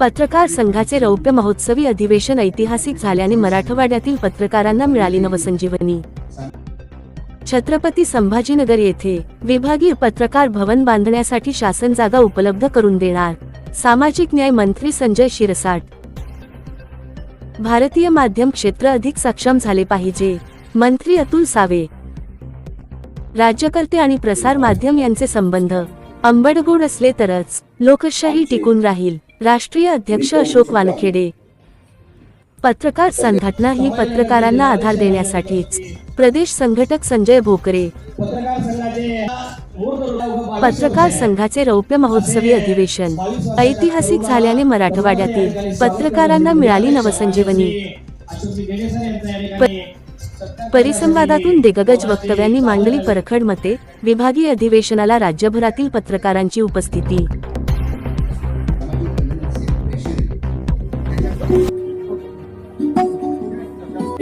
पत्रकार संघाचे रौप्य महोत्सवी अधिवेशन ऐतिहासिक झाल्याने मराठवाड्यातील पत्रकारांना मिळाली नवसंजीवनी. छत्रपती संभाजीनगर येथे विभागीय पत्रकार भवन बांधण्यासाठी शासन जागा उपलब्ध करून देणार. सामाजिक न्याय मंत्री संजय शिरसाट. भारतीय माध्यम क्षेत्र अधिक सक्षम झाले पाहिजे मंत्री अतुल सावे. राज्यकर्ते आणि प्रसार माध्यम यांचे संबंध. अंबडगोड असले तरच लोकशाही टिकून राहील. राष्ट्रीय अध्यक्ष अशोक वानखेडे. पत्रकार संघटना ही पत्रकारांना आधार देण्यासाठीच. प्रदेश संघटक संजय भोकरे. पत्रकार संघाचे रौप्य महोत्सवी अधिवेशन. ऐतिहासिक झाल्याने मराठवाड्यातील पत्रकारांना मिळाली नवसंजीवनी. परिसंवादातून दिग्गज वक्तव्यांनी मांडली परखड मते विभागीय अधिवेशनाला राज्यभरातील पत्रकारांची उपस्थिती.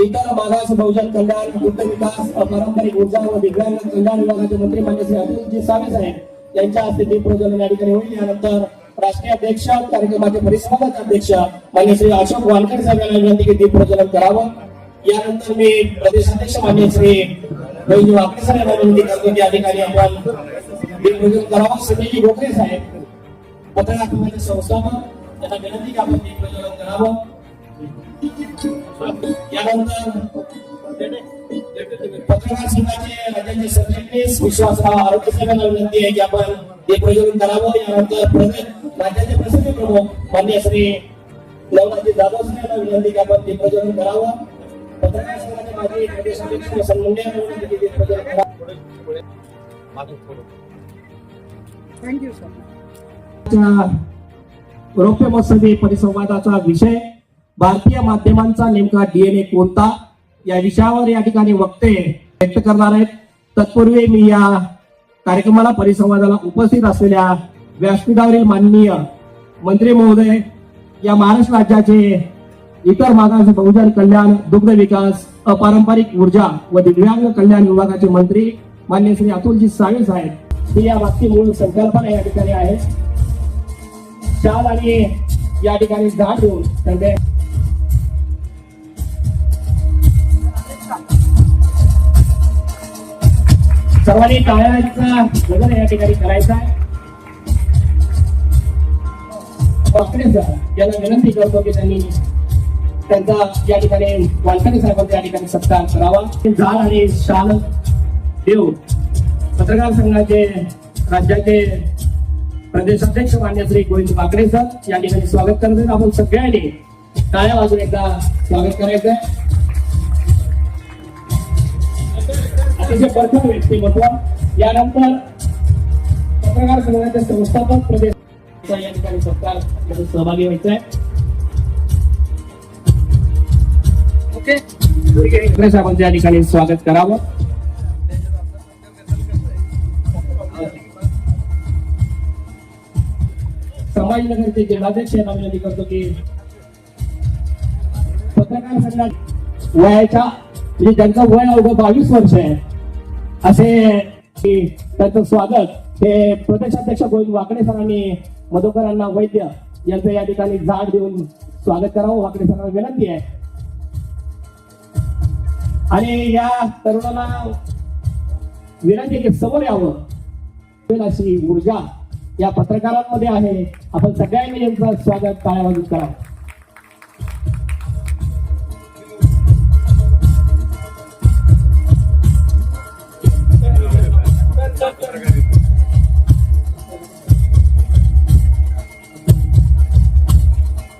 इतर मागास बहुजन कल्याण दुग्ध विकास पारंपरिक ऊर्जा व दिव्यांग कल्याण विभागाचे मंत्री मान्य श्री अतुलजी सावे साहेब यांच्या हस्ते दीप प्रज्वलन या ठिकाणी होईल. यानंतर राष्ट्रीय अध्यक्ष कार्यक्रमाचे परिसंवादाचे अध्यक्ष मान्य श्री अशोक वानकर साहेब यांना विनंती की दीप प्रज्वलन करावं. यानंतर मी प्रदेशाध्यक्ष मान्य श्री बहिणी वाकडे साहेब यांना विनंती करतो की या ठिकाणी आपण दीप प्रज्वलन करावं. संजयजी गोखरे साहेब पत्रकार संस्थापक त्यांना विनंती की आपण दीप प्रज्वलन करावं. पत्रकार संघाचे राज्याचे सरचिटणीस विश्वासराव आरोग्य साहेबांना विनंती आहे की आपण हे प्रयोजन करावं यानंतर प्रदेश राज्याचे प्रसिद्ध प्रमुख मान्य श्री नवनाथजी जाधव साहेबांना विनंती की आपण ते प्रयोजन करावं पत्रकार संघाचे माजी प्रदेश अध्यक्ष वसंत मुंडे यांना विनंती की ते प्रयोजन करावं रौप्य महोत्सवी परिसंवादाचा विषय भारतीय माध्यमांचा नेमका डीएनए कोणता? या विषयावर या ठिकाणी वक्ते व्यक्त करणार आहेत. तत्पूर्वी मी या कार्यक्रमाला परिसंवादाला उपस्थित असलेल्या व्यासपीठावरील माननीय मंत्री महोदय या महाराष्ट्र राज्याचे इतर मागास बहुजन कल्याण दुग्ध विकास अपारंपरिक ऊर्जा व दिव्यांग कल्याण विभागाचे मंत्री मान्य श्री अतुलजी सावे साहेब ही या मागची मूळ संकल्पना या ठिकाणी आहे शाल आणि या ठिकाणी झाड देऊन सर्वांनी टाळ्यांचा वगैरे या ठिकाणी करायचा यांना विनंती करतो की त्यांनी त्यांचा या ठिकाणी वालकरी साहेबांचा या ठिकाणी सत्कार करावा. झाड आणि शाल देव पत्रकार संघाचे राज्याचे प्रदेशाध्यक्ष मान्य श्री गोविंद वाकडे सर या ठिकाणी स्वागत करतो आपण सगळ्यांनी टाळ्या वाजून एकदा स्वागत करायचं अतिशय भरपूर व्यक्तिमत्व यानंतर पत्रकार संघाचे संस्थापक प्रदेश या ठिकाणी सत्कार सहभागी व्हायचा आहे ओके. ठाकरे साहेबांचं या ठिकाणी स्वागत करावं. संभाजीनगरचे जिल्हाध्यक्ष यांना विनंती करतो की पत्रकार संघात वयाच्या म्हणजे त्यांचं वय अवघं बावीस वर्ष आहे असे की त्यांचं स्वागत. हे प्रदेशाध्यक्ष गोविंद वाकडे सरांनी मधुकरांना वैद्य यांचं या ठिकाणी झाड देऊन स्वागत करावं. वाकडे सरांना विनंती आहे. आणि या तरुणाला विनंती की समोर यावं. अशी ऊर्जा या पत्रकारांमध्ये आहे. आपण सगळ्यांनी यांचं स्वागत टाळ्या वाजून करावं.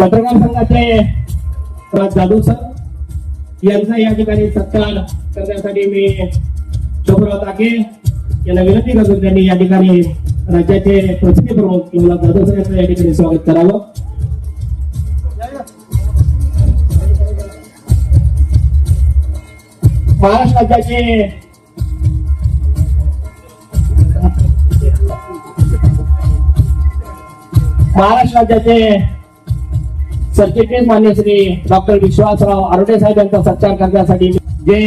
पत्रकार संघाचे राज जाधव सर यांचा या ठिकाणी सत्कार करण्यासाठी मी शोभराव ताके यांना विनंती करतो त्यांनी या ठिकाणी राज्याचे प्रसिद्धी प्रमुख किंवा जाधव सर यांचं या ठिकाणी स्वागत करावं. महाराष्ट्र राज्याचे महाराष्ट्र राज्याचे सरचिटणीस मान्य श्री डॉक्टर विश्वासराव आरोडे साहेब यांचा सत्कार करण्यासाठी जे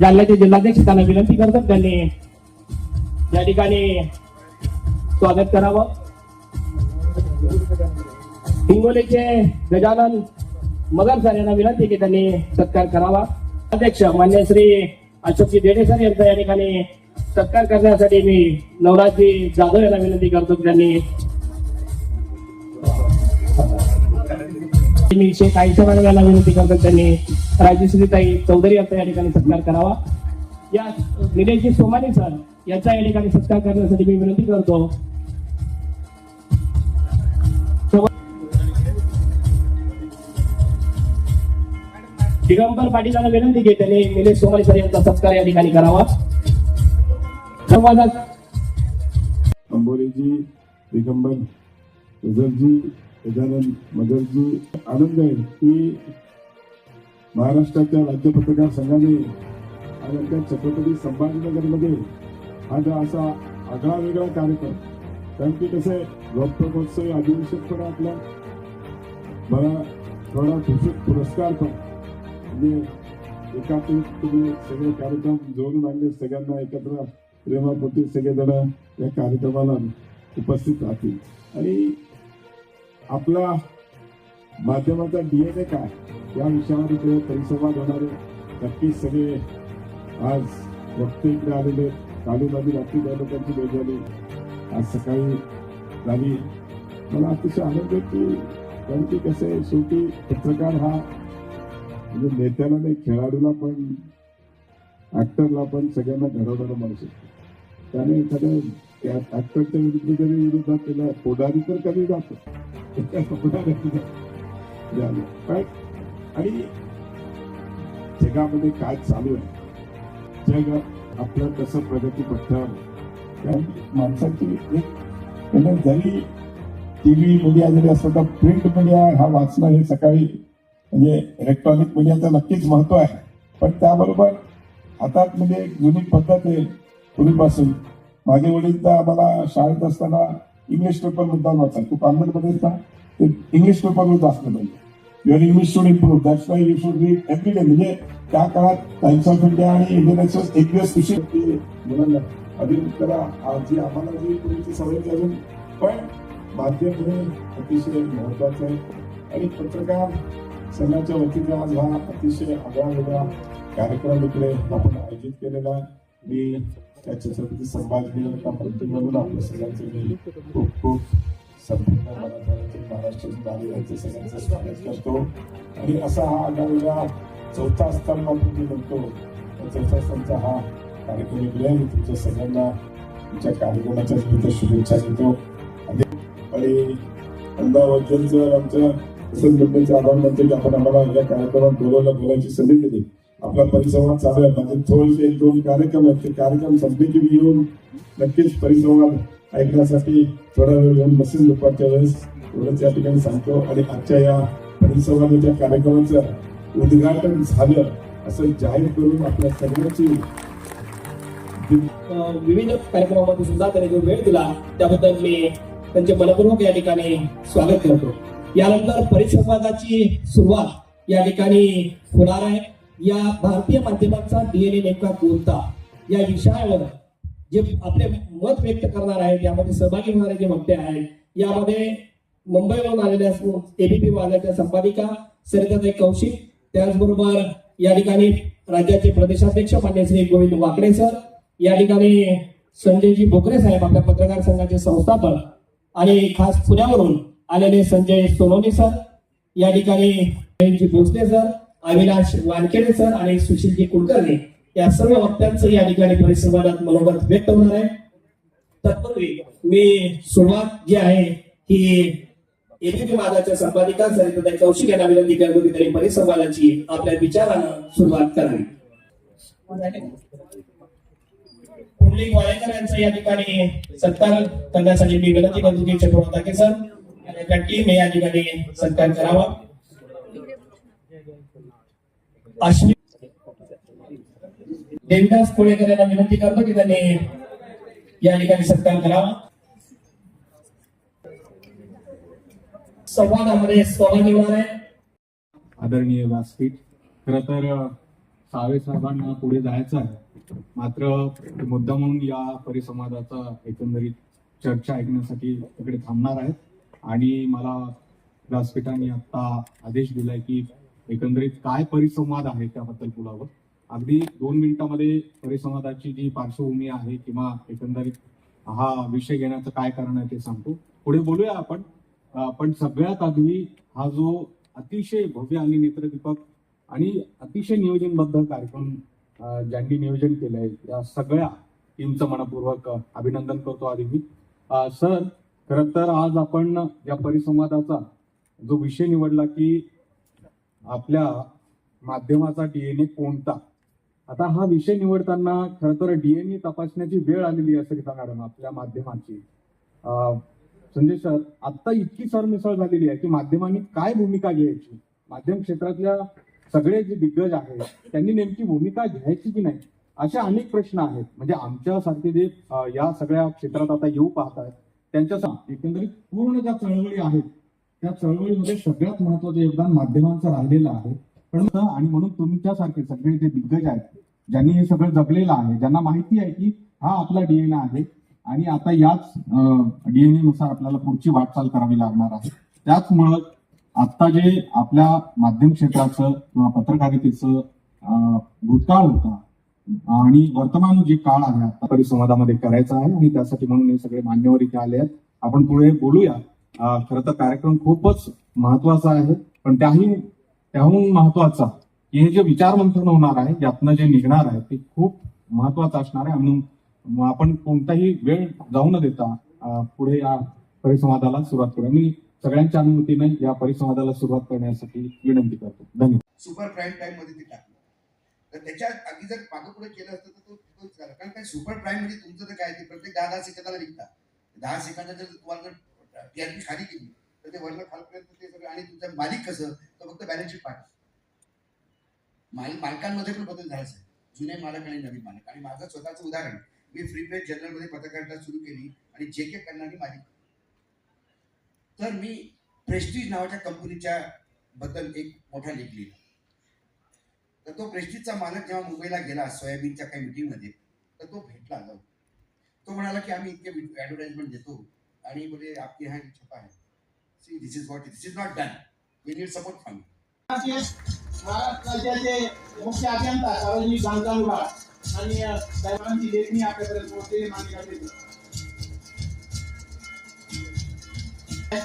जालन्याचे जिल्हाध्यक्ष त्यांना विनंती करतात त्यांनी या ठिकाणी स्वागत करावं. हिंगोलीचे गजानन मगर सर यांना विनंती की त्यांनी सत्कार करावा. अध्यक्ष मान्य श्री अशोकजी देडे सर यांचा या ठिकाणी सत्कार करण्यासाठी मी नवराजी जाधव यांना विनंती करतो त्यांनी मी शेख आयशा मॅडम विनंती करतो त्यांनी राजश्रीताई चौधरी यांचा या ठिकाणी सत्कार करावा. या निलेशजी सोमानी सर यांचा या ठिकाणी सत्कार करण्यासाठी मी विनंती करतो. दिगंबर पाटील विनंती घे त्यांनी निलेश सोमानी सर यांचा सत्कार या ठिकाणी करावा. संवादात अंबोलीजी दिगंबर जी गजानन मगरजी आनंद आहे. की महाराष्ट्राच्या राज्य पत्रकार संघाने आणि आमच्या छत्रपती संभाजीनगरमध्ये हा जो असा आगळा वेगळा कार्यक्रम कारण की कसं आहे लोकप्रमोत्सव अधिवेशन पण आपला आपलं मला थोडा भूषित पुरस्कार पण. म्हणजे एकात्मिक तुम्ही सगळे कार्यक्रम जोडून आणले सगळ्यांना एकत्र प्रेमापोटी सगळेजण या कार्यक्रमाला उपस्थित राहतील. आणि आपला माध्यमाचा डीएनए काय? या विषयावर इकडे परिसंवाद होणार आहे. नक्कीच सगळे आज वक्ते इकडे आलेले आहेत. रात्री लोकांची भेट झाली. आज सकाळी झाली. मला अतिशय आनंद आहे की कारण की कसं आहे शेवटी पत्रकार हा म्हणजे नेत्याला नाही खेळाडूला पण ऍक्टरला पण सगळ्यांना घडवणारा माणूस आहे त्याने त्या ऍक्टरच्या विरुद्ध जरी विरोधात त्याला पुढारी तर कधी जातो? पण आणि जगामध्ये काय चालू आहे? जग आपलं कसं प्रगती पथ्यावर माणसाची एक म्हणजे जरी टीव्ही मीडिया जरी असलं तर प्रिंट मीडिया हा वाचणं हे सकाळी म्हणजे इलेक्ट्रॉनिक मीडियाचं नक्कीच महत्त्व आहे. पण त्याबरोबर हातात म्हणजे एक जुनी पद्धत आहे पूर्वीपासून. माझे वडील तर आम्हाला शाळेत असताना इंग्लिश पेपर मुद्दाम खूप तू कॉन्व्हेंटमध्ये ना ते इंग्लिश पेपरमध्ये असलं पाहिजे your English should improve that's why you should read every day म्हणजे त्या काळात टाइम्स ऑफ इंडिया आणि इंडियन एक्सप्रेस एक दिवस खुशी होती. मुलांना अजून करा. आजी आम्हाला जी पूर्वीची सवय अजून. पण माध्यम हे अतिशय महत्वाचं आहे. आणि पत्रकार संघाच्या वतीने आज हा अतिशय आगळा वेगळा कार्यक्रम इकडे आपण आयोजित केलेला आहे. मी त्या छत्रपती संभाजी म्हणून आपल्या सगळ्यांचं मी खूप खूप संपूर्ण मराठवाड्यातील महाराष्ट्रातील नागरिकांचे सगळ्यांचं स्वागत करतो. आणि असा हा आगळा चौथा स्तंभ आपण जे म्हणतो चौथा स्तंभचा हा कार्यक्रम इकडे आहे. मी तुमच्या सगळ्यांना तुमच्या कार्यक्रमाच्या निमित्त शुभेच्छा देतो. आणि- आणि आमच्या मंडळीचे आभार मानतो की आपण आम्हाला या कार्यक्रमात बोलवलं बोलायची संधी दिली. आपला परिसंवाद चालू आहे. म्हणजे माझे थोडेसे एक दोन कार्यक्रम आहेत. ते कार्यक्रम संपले की मी येऊन नक्कीच परिसंवाद ऐकण्यासाठी थोडा वेळ घेऊन बसेल दुपारच्या वेळेस. एवढंच या ठिकाणी सांगतो. आणि आजच्या या परिसंवादाच्या कार्यक्रमाचं उद्घाटन झालं असं जाहीर करून आपल्या सगळ्यांची विविध कार्यक्रमामध्ये सुद्धा त्यांनी जो वेळ दिला त्याबद्दल मी त्यांचे मनपूर्वक या ठिकाणी स्वागत करतो. यानंतर परिसंवादाची सुरुवात या ठिकाणी होणार आहे. या भारतीय माध्यमांचा डीएनए नेमका कोणता? या विषयावर जे आपले मत व्यक्त करणार आहेत यामध्ये सहभागी होणारे जे वक्ते आहेत यामध्ये मुंबईवरून आलेल्या एबीपी वाल्याच्या संपादिका सरिताताई कौशिक त्याचबरोबर या ठिकाणी राज्याचे प्रदेशाध्यक्ष मान्य श्री गोविंद वाकडे सर या ठिकाणी संजयजी भोकरे साहेब आपल्या पत्रकार संघाचे संस्थापक आणि खास पुण्यावरून आलेले संजय सोनवणे सर या ठिकाणी भोसले सर अविनाश वानखेडे सर आणि सुशीलजी कुलकर्णी या सर्व वक्त्यांचं या ठिकाणी परिसंवादात मनोगत व्यक्त होणार आहे. तत्पूर्वी मी सुरुवात जी आहे ही एबीपी वादाच्या संपादिका सरिताताई कौशिक यांना विनंती करतो की त्यांनी परिसंवादाची आपल्या विचारानं सुरुवात करावी. पुंडलिक वाळेकर यांचा या ठिकाणी सत्कार करण्यासाठी मी विनंती करतो की चक्रवर्ती सर आणि आपल्या टीम या ठिकाणी सत्कार करावा. अश्विन देवदास कोळेकर यांना विनंती करतो की त्यांनी या ठिकाणी सत्कार करावा. संवादामध्ये सहभागी होणार आहे. आदरणीय व्यासपीठ खर तर अ, सावे साहेबांना पुढे जायचं आहे. मात्र मुद्दा म्हणून या परिसंवादाचा एकंदरीत चर्चा ऐकण्यासाठी तिकडे थांबणार आहेत. आणि मला व्यासपीठाने आता आदेश दिलाय की एकंदरीत काय परिसंवाद आहे त्याबद्दल बोलावं? अगदी दोन मिनिटांमध्ये परिसंवादाची जी पार्श्वभूमी आहे किंवा एकंदरीत हा विषय घेण्याचं काय कारण आहे ते सांगतो. पुढे बोलूया आपण. पण सगळ्यात आधी हा जो अतिशय भव्य आणि नेत्रदीपक आणि अतिशय नियोजनबद्ध कार्यक्रम ज्यांनी नियोजन केलंय या सगळ्या टीमचं मनपूर्वक अभिनंदन करतो आधी मी. सर खरं तर आज आपण या परिसंवादाचा जो विषय निवडला की आपल्या माध्यमाचा डीएनए कोणता? आता हा विषय निवडताना खरं तर डीएनए तपासण्याची वेळ आलेली आहे सरिता मॅडम आपल्या माध्यमाची. संजय सर आता इतकी सरमिसळ झालेली आहे की माध्यमांनी काय भूमिका घ्यायची? माध्यम क्षेत्रातल्या सगळे जे दिग्गज आहेत त्यांनी नेमकी भूमिका घ्यायची की नाही? अशा अनेक प्रश्न आहेत. म्हणजे आमच्यासारखे जे या सगळ्या क्षेत्रात आता येऊ पाहत आहेत त्यांच्या एकंदरीत पूर्ण ज्या चळवळी आहेत त्या चळवळीमध्ये सगळ्यात महत्वाचं योगदान माध्यमांचं राहिलेलं आहे. पण आणि म्हणून तुमच्यासारखे सगळे जे दिग्गज आहेत ज्यांनी हे सगळं जगलेलं आहे ज्यांना माहिती आहे की हा आपला डीएनए आहे आणि आता याच डीएनए नुसार आपल्याला पुढची वाटचाल करावी लागणार आहे. त्याचमुळं आता जे आपल्या माध्यम क्षेत्राचं किंवा पत्रकारितेचं भूतकाळ होता आणि वर्तमान जे काळ आहे आता परिसंवादामध्ये करायचा आहे आणि त्यासाठी म्हणून हे सगळे मान्यवर इथे आले आहेत. आपण पुढे बोलूया. खरं तर कार्यक्रम खूपच महत्त्वाचा आहे. पण त्याही त्याहून महत्त्वाचा की हे जे विचार मंथन होणार आहे यातनं जे निघणार आहे ते खूप महत्वाचं असणार आहे. म्हणून मग आपण कोणताही वेळ जाऊ न देता पुढे या परिसंवादाला सुरुवात करूया. मी सगळ्यांच्या अनुमतीने या परिसंवादाला सुरुवात करण्यासाठी विनंती करतो. धन्यवाद. सुपर प्राईम टाइममध्ये ते टाकलं. तर त्याच्या आधी जर मागं पुढे केलं असतं तर तो झाला कारण काय सुपर प्राईममध्ये तुमचं तर काय ते प्रत्येक दहा दहा सेकंदाला विकता दहा सेकंदात जर तुम्हाला जर टीआरपी खाली केली तर ते वरनं खालपर्यंत ते सगळं. आणि तुमचं मालिक कसं? तर फक्त बॅलन्स शीट पाठ माल मालकांमध्ये पण बदल झाला आहे. जुने मालक आणि नवीन मालक. आणि माझं स्वतःचं उदाहरण मी फ्री प्रेस जर्नलमध्ये पत्रकारिता सुरू केली आणि जे के करणारी मालिक. तर मी प्रेस्टीज नावाच्या कंपनीच्या बद्दल एक मोठा लेख लिहिला. तर तो प्रेस्टीजचा मालक जेव्हा मुंबईला गेला सोयाबीनच्या काही मीटिंगमध्ये तर तो भेटला जाऊ तो म्हणाला की आम्ही इतके ॲडव्हर्टाइजमेंट देतो. आणि बोले आपके यहाँ छपा है see this is what this is not done we need support from Maharashtra राज्याचे मुख्य अभियंता सार्वजनिक बांधकाम विभाग आणि साहेबांची लेखणी आपल्यापर्यंत पोहोचलेली मान्य करते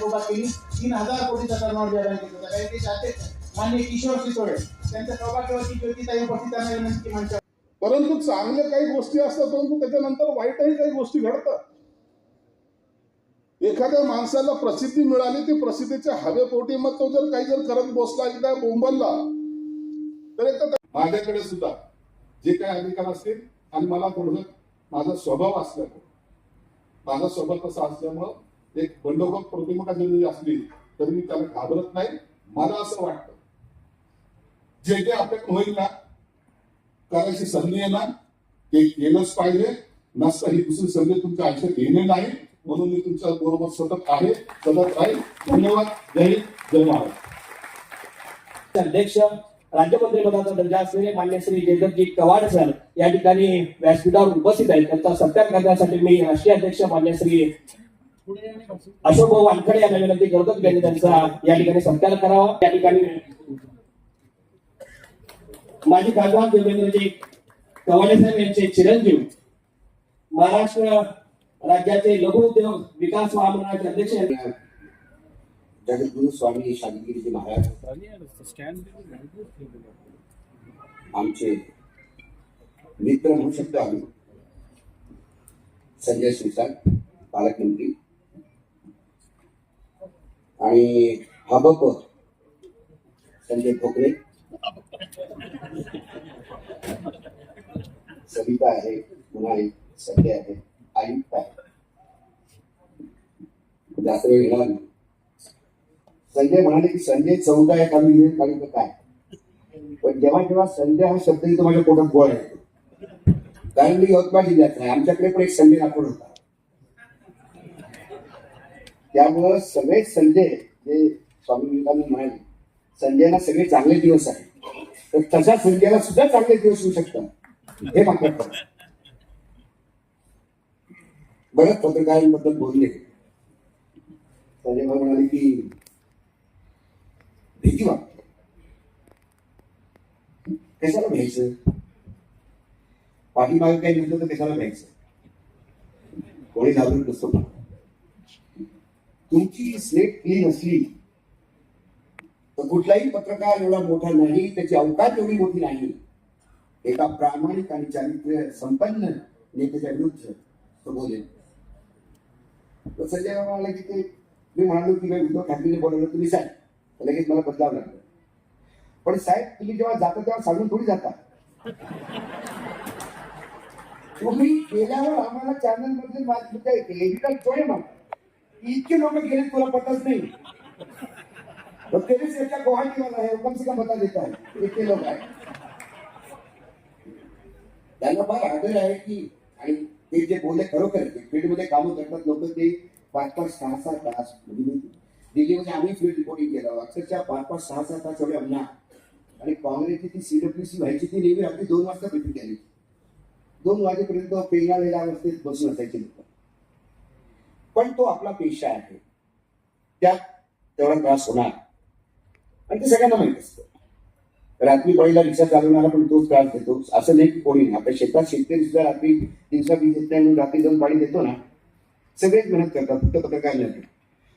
उभा केली. तीन हजार कोटीचा टर्नओव्हर या बँकेत होता. बँकेचे अध्यक्ष मान्य किशोर सितोळे त्यांच्या सौभाग्यवती ज्योतिताई उपस्थित आहे विनंती मंचावर परंतु चांगल्या काही गोष्टी असतात परंतु त्याच्यानंतर वाईटही काही गोष्टी घडतात. एखाद्या माणसाला प्रसिद्धी मिळाली ती प्रसिद्धीच्या हवेपोटी मग तो जर काही जर करत बसला एकदा बोंबलला तर एक तर माझ्याकडे सुद्धा जे काही अधिकार असतील आणि मला थोडं माझा स्वभाव असल्यामुळे माझा स्वभाव तसा असल्यामुळं एक बंडोबत प्रतिमा जरी असली तरी मी त्याला घाबरत नाही. मला असं वाटतं जे जे आपल्याकडे होईल ना करायची संधी येणार ते केलंच पाहिजे. नसतं ही दुसरी संधी तुमच्या आयुष्यात येणे नाही. म्हणून मी तुमच्या बरोबर सतत आहे सतत राहील धन्यवाद. जय हिंद. जय महाराज अध्यक्ष राज्यमंत्रिपदाचा दर्जा असलेले मान्य श्री जयदत्तजी कवाड सर या ठिकाणी व्यासपीठावर उपस्थित आहेत. त्यांचा सत्कार करण्यासाठी मी राष्ट्रीय अध्यक्ष मान्य श्री अशोक भाऊ वानखडे यांना विनंती करतो त्यांनी त्यांचा या ठिकाणी सत्कार करावा. या ठिकाणी माजी खासदार देवेंद्रजी कवाडे साहेब यांचे चिरंजीव महाराष्ट्र राज्याचे लघु उद्योग विकास महामंडळाचे अध्यक्ष जगद्गुरु स्वामी शांतगिरीजी महाराज. आमचे मित्र म्हणू शकतो आम्ही. संजय शिरसाट पालकमंत्री. आणि हबप संजय ठोकरे सविता आहे पुन्हा एक संजय आहे. आयुक्त आहे जास्त वेळ घेणार नाही. संजय म्हणाले की संजय चौदा एका मिनिट काढून तर काय? पण जेव्हा जेव्हा संजय हा शब्द येतो माझ्या पोटात गोळ आहे कारण मी यवतमाळ जिल्ह्यात नाही. आमच्याकडे पण एक संजय राठोड होता. त्यामुळं सगळे संजय जे स्वामी विवेकानंद म्हणाले संजयला सगळे चांगले दिवस आहेत. तर तशा संजयला सुद्धा चांगले दिवस होऊ शकतात. हे मात्र बऱ्याच पत्रकारांबद्दल बोलले. संजय भाऊ म्हणाले की भीती वाटते. कशाला भ्यायचं? पाठीमागे काही म्हटलं तर कशाला भ्यायचं? कोणी घाबरत नसतो तुमची स्लेट क्लीन असली तर कुठलाही पत्रकार एवढा मोठा नाही त्याची अवकाश एवढी मोठी नाही. एका प्रामाणिक आणि चारित्र्य संपन्न नेत्याच्या विरुद्ध तो बोलेल. तर संजय बाबा म्हणाला की ते मी म्हणालो की उद्धव ठाकरेने बोलवलं तुम्ही साहेब लगेच मला बदलावं लागलं. पण साहेब तुम्ही जेव्हा जाता तेव्हा सांगून थोडी जाता. तुम्ही गेल्यावर आम्हाला चॅनलमध्ये एडिटर थोडे मग इतके लोक गेले तुला पटत नाही. तो तेरे से क्या गुवाहाटी वाला है कम से कम बता देता है इतके लोक आहे त्यांना फार आदर आहे की आणि ते जे बोलले खरोखर ते फील्डमध्ये कामं करतात लोक ते पाच पाच सहा सहा तास म्हणजे आम्ही फील्ड रिपोर्टिंग केलं. अक्षरशः पाच पाच सहा सहा तास एवढे अन्ना आणि काँग्रेसची ती सीडब्ल्यूसी व्हायची ती नेहमी रात्री दोन वाजता भेटून आली दोन वाजेपर्यंत पेंगाळलेल्या अवस्थेत बसून असायचे लोक. पण तो आपला पेशा आहे. त्यात तेवढा त्रास होणार. आणि ते सगळ्यांना माहीत असतं. रात्री पहिला रिक्षा चालवणारा पण तोच त्रास देतो. असं नाही कोणी नाही. आपल्या शेतात शेतकरी सुद्धा रात्री दिवसा वीज येत नाही रात्री जाऊन पाणी देतो ना सगळेच मेहनत करतात. फक्त पत्रकार नाही.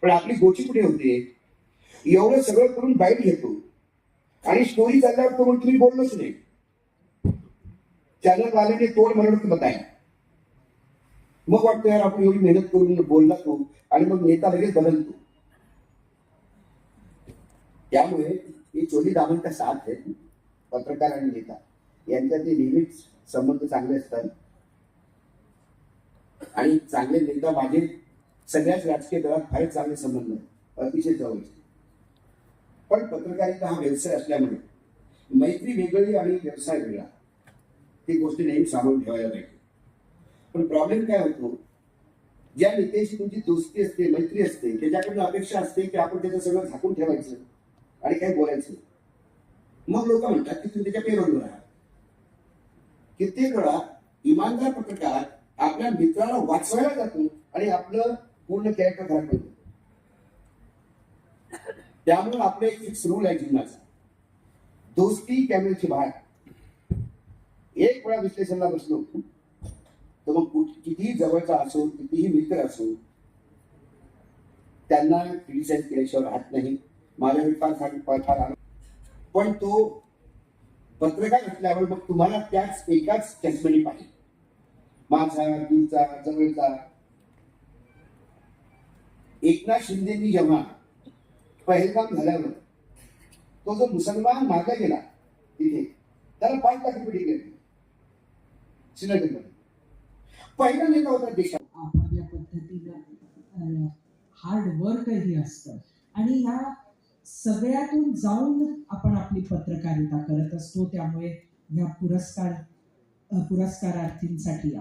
पण आपली गोची कुठे होते? एवढं सगळं करून बाईट घेतो. आणि स्टोरी चालल्यावर तो म्हणतो तुम्ही बोललोच नाही. चॅनल वाल्याने तोड म्हणत बताय मग वाटतं यार आपण एवढी मेहनत करून बोलला तो आणि मग नेता लगेच बदलतो. त्यामुळे ही चोली दामनचा साथ आहे पत्रकार आणि नेता. यांच्यातले नेहमीच संबंध चांगले असतात. आणि चांगले नेता माझे सगळ्याच राजकीय दलात फारच चांगले संबंध आहेत. अतिशय जवळचे पण पत्रकारिता हा व्यवसाय असल्यामुळे मैत्री वेगळी आणि व्यवसाय वेगळा. ती गोष्टी नेहमी सांभाळून ठेवायला पाहिजे. पण प्रॉब्लेम काय होतो? ज्या नेत्याशी तुमची दोस्ती असते मैत्री असते त्याच्याकडून अपेक्षा असते की आपण त्याचं सगळं झाकून ठेवायचं. आणि काही बोलायचं मग लोक म्हणतात की तुम्ही त्याच्या पेरोलवर आहात. कित्येक वेळा इमानदार पत्रकार आपल्या मित्राला वाचवायला जातो आणि आपलं पूर्ण कॅरेक्टर खराब करतो. त्यामुळे आपलं एक फिक्स रूल आहे जीवनाचा. दोस्ती कॅमेऱ्याची बाहेर. एक वेळा विश्लेषणाला बसलो तर मग कितीही जवळचा असो कितीही मित्र असो त्यांना क्रिटिसाइज केल्याशिवाय राहत नाही. माझ्या फार फार आला पण तो पत्रकार असल्यावर मग तुम्हाला त्याच एकाच चष्मेने पाहिजे. माझा दूरचा जवळचा. एकनाथ शिंदेनी जेव्हा पहिलगाम झाल्यावर तो जो मुसलमान मागे गेला तिथे त्याला पाच लाख रुपये दिले श्रीनगरमध्ये पहिला नेता होता देशात आपल्या पद्धतीनं हार्ड वर्कही असतं. आणि ह्या सगळ्यातून जाऊन आपण आपली पत्रकारिता करत असतो. त्यामुळे ह्या पुरस्कार पुरस्कारार्थींसाठी